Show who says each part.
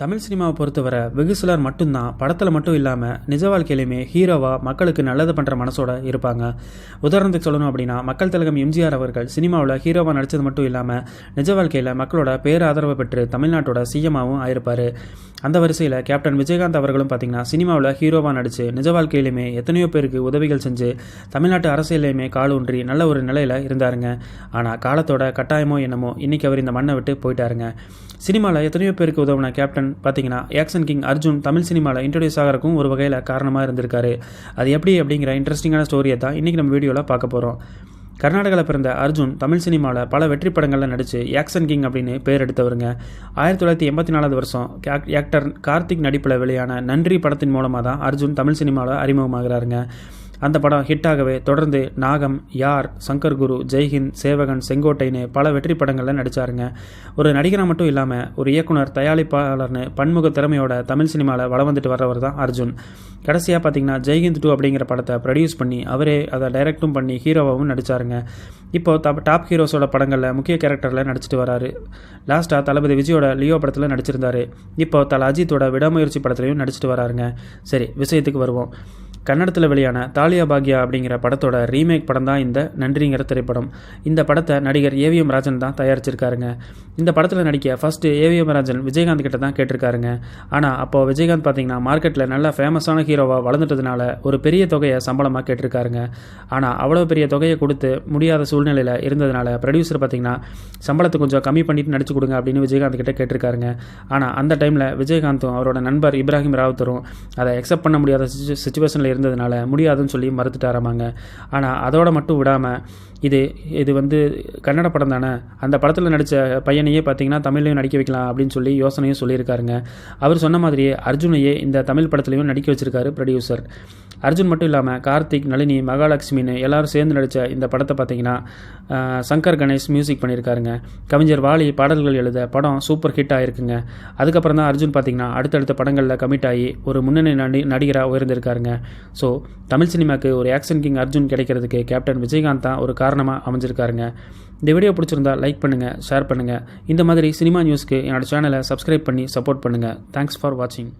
Speaker 1: தமிழ் சினிமாவை பொறுத்தவரை வெகு சிலர் மட்டும்தான் படத்தில் மட்டும் இல்லாமல் நிஜ வாழ்க்கையிலுமே ஹீரோவாக மக்களுக்கு நல்லது பண்ணுற மனசோட இருப்பாங்க. உதாரணத்துக்கு சொல்லணும் அப்படின்னா மக்கள் திலகம் எம்ஜிஆர் அவர்கள் சினிமாவில் ஹீரோவாக நடித்தது மட்டும் இல்லாமல் நிஜ வாழ்க்கையில் மக்களோட பேராதரவு பெற்று தமிழ்நாட்டோட சிஎம்மாவும் ஆயிருப்பார். அந்த வரிசையில் கேப்டன் விஜயகாந்த் அவர்களும் பார்த்திங்கன்னா சினிமாவில் ஹீரோவாக நடித்து நிஜ வாழ்க்கையிலுமே எத்தனையோ பேருக்கு உதவிகள் செஞ்சு தமிழ்நாட்டு அரசியலையுமே காலூன்றி நல்ல ஒரு நிலையில் இருந்தாருங்க. ஆனால் காலத்தோட கட்டாயமோ என்னமோ இன்றைக்கி அவர் இந்த மண்ணை விட்டு போயிட்டாருங்க. சினிமாவில் எத்தனையோ பேருக்கு உதவுன கேப்டன் பார்த்தீங்கன்னா ஆக்ஷன் கிங் அர்ஜுன் தமிழ் சினிமாவில் இன்ட்ரடியூஸ் ஆகிறக்கும் ஒரு வகையில் காரணமாக இருந்திருக்காரு. அது எப்படி அப்படிங்கிற இன்ட்ரெஸ்டிங்கான ஸ்டோரியை தான் இன்றைக்கி நம்ம வீடியோவில் பார்க்க போகிறோம் கர்நாடகாவில் பிறந்த அர்ஜுன் தமிழ் சினிமாவில் பல வெற்றி படங்களில் நடித்து ஆக்ஷன் கிங் அப்படின்னு பேர் எடுத்தவருங்க. ஆயிரத்தி தொள்ளாயிரத்தி எண்பத்தி நாலாவது வருஷம் ஆக்டர் கார்த்திக் நடிப்பில் வெளியான நன்றி படத்தின் மூலமாக தான் அர்ஜுன் தமிழ் சினிமாவில் அறிமுகமாகிறாருங்க. அந்த படம் ஹிட்டாகவே தொடர்ந்து நாகம் யார் சங்கர் குரு ஜெய்ஹிந்த் சேவகன் செங்கோட்டைன்னு பல வெற்றி படங்களில் நடித்தாருங்க ஒரு நடிகராக மட்டும் இல்லாமல் ஒரு இயக்குனர் தயாரிப்பாளர்னு பன்முக திறமையோட தமிழ் சினிமாவில் வளம் வந்துட்டு வர்றவர் தான் அர்ஜுன். கடைசியாக பார்த்தீங்கன்னா ஜெய்ஹிந்த் டூ அப்படிங்கிற படத்தை ப்ரொடியூஸ் பண்ணி அவரே அதை டைரக்டும் பண்ணி ஹீரோவாகவும் நடித்தாருங்க இப்போ டாப் ஹீரோஸோட படங்களில் முக்கிய கேரக்டரில் நடிச்சிட்டு வராரு. லாஸ்ட்டாக தளபதி விஜயோட லியோ படத்தில் நடிச்சிருந்தாரு. இப்போ தல அஜித்தோட விடாமுயற்சி படத்துலையும் நடிச்சிட்டு வராருங்க. சரி விஷயத்துக்கு வருவோம். கன்னடத்தில் வெளியான தாலியா பாக்யா அப்படிங்கிற படத்தோட ரீமேக் படம் தான் இந்த நன்றிங்கிற திரைப்படம். இந்த படத்தை நடிகர் ஏவிஎம் ராஜன் தான் தயாரிச்சிருக்காருங்க. இந்த படத்தில் நடிக்க ஃபஸ்ட்டு ஏவிஎம் ராஜன் விஜயகாந்த் கிட்ட தான் கேட்டிருக்காருங்க. ஆனால் அப்போ விஜயகாந்த் பார்த்தீங்கன்னா மார்க்கெட்டில் நல்ல ஃபேமஸான ஹீரோவாக வளர்ந்துட்டதுனால ஒரு பெரிய தொகையை சம்பளமாக கேட்டிருக்காருங்க. ஆனால் அவ்வளோ பெரிய தொகையை கொடுத்து முடியாத சூழ்நிலையில் இருந்ததுனால ப்ரொடியூசர் பார்த்தீங்கன்னா சம்பளத்தை கொஞ்சம் கம்மி பண்ணிட்டு நடிச்சு கொடுங்க அப்படின்னு விஜயகாந்த் கிட்ட கேட்டிருக்காருங்க. ஆனால் அந்த டைமில் விஜயகாந்தும் அவரோட நண்பர் இப்ராஹிம் ராவுத்தரும் அதை அக்செப்ட் பண்ண முடியாத சுச்சுவேஷனில் இருந்ததுனால முடியாதுன்னு சொல்லி மறுத்துட்டாராமாங்க. ஆனால் அதோட மட்டும் விடாமல் இது இது வந்து கன்னட படம் தானே? அந்த படத்தில் நடித்த பையனையே பார்த்தீங்கன்னா தமிழ்லையும் நடிக்க வைக்கலாம் அப்படின்னு சொல்லி யோசனையும் சொல்லியிருக்காருங்க. அவர் சொன்ன மாதிரியே அர்ஜுனையே இந்த தமிழ் படத்துலையும் நடிக்க வச்சிருக்காரு ப்ரொடியூசர் அர்ஜுன் மட்டும் இல்லாமல் கார்த்திக் நளினி மகாலட்சுமின்னு எல்லாரும் சேர்ந்து நடித்த இந்த படத்தை பார்த்தீங்கன்னா சங்கர் கணேஷ் மியூசிக் பண்ணியிருக்காருங்க. கவிஞர் வாலி பாடல்கள் எழுத படம் சூப்பர் ஹிட் ஆகிருக்குங்க அதுக்கப்புறம் தான் அர்ஜுன் பார்த்தீங்கன்னா அடுத்தடுத்த படங்களில் கமிட் ஆகி ஒரு முன்னணி நடி நடிகராக உயர்ந்திருக்காருங்க. ஸோ தமிழ் சினிமாவுக்கு ஒரு ஆக்ஷன் கிங் அர்ஜுன் கிடைக்கிறதுக்கு கேப்டன் விஜயகாந்த் தான் ஒரு காரணமாக அமைஞ்சிருக்காருங்க. இந்த வீடியோ பிடிச்சிருந்தா லைக் பண்ணுங்கள் ஷேர் பண்ணுங்கள் இந்த மாதிரி சினிமா நியூஸ்க்கு என்னோடய சேனலை சப்ஸ்கிரைப் பண்ணி சப்போர்ட் பண்ணுங்கள் தேங்க்ஸ் ஃபார் வாட்சிங்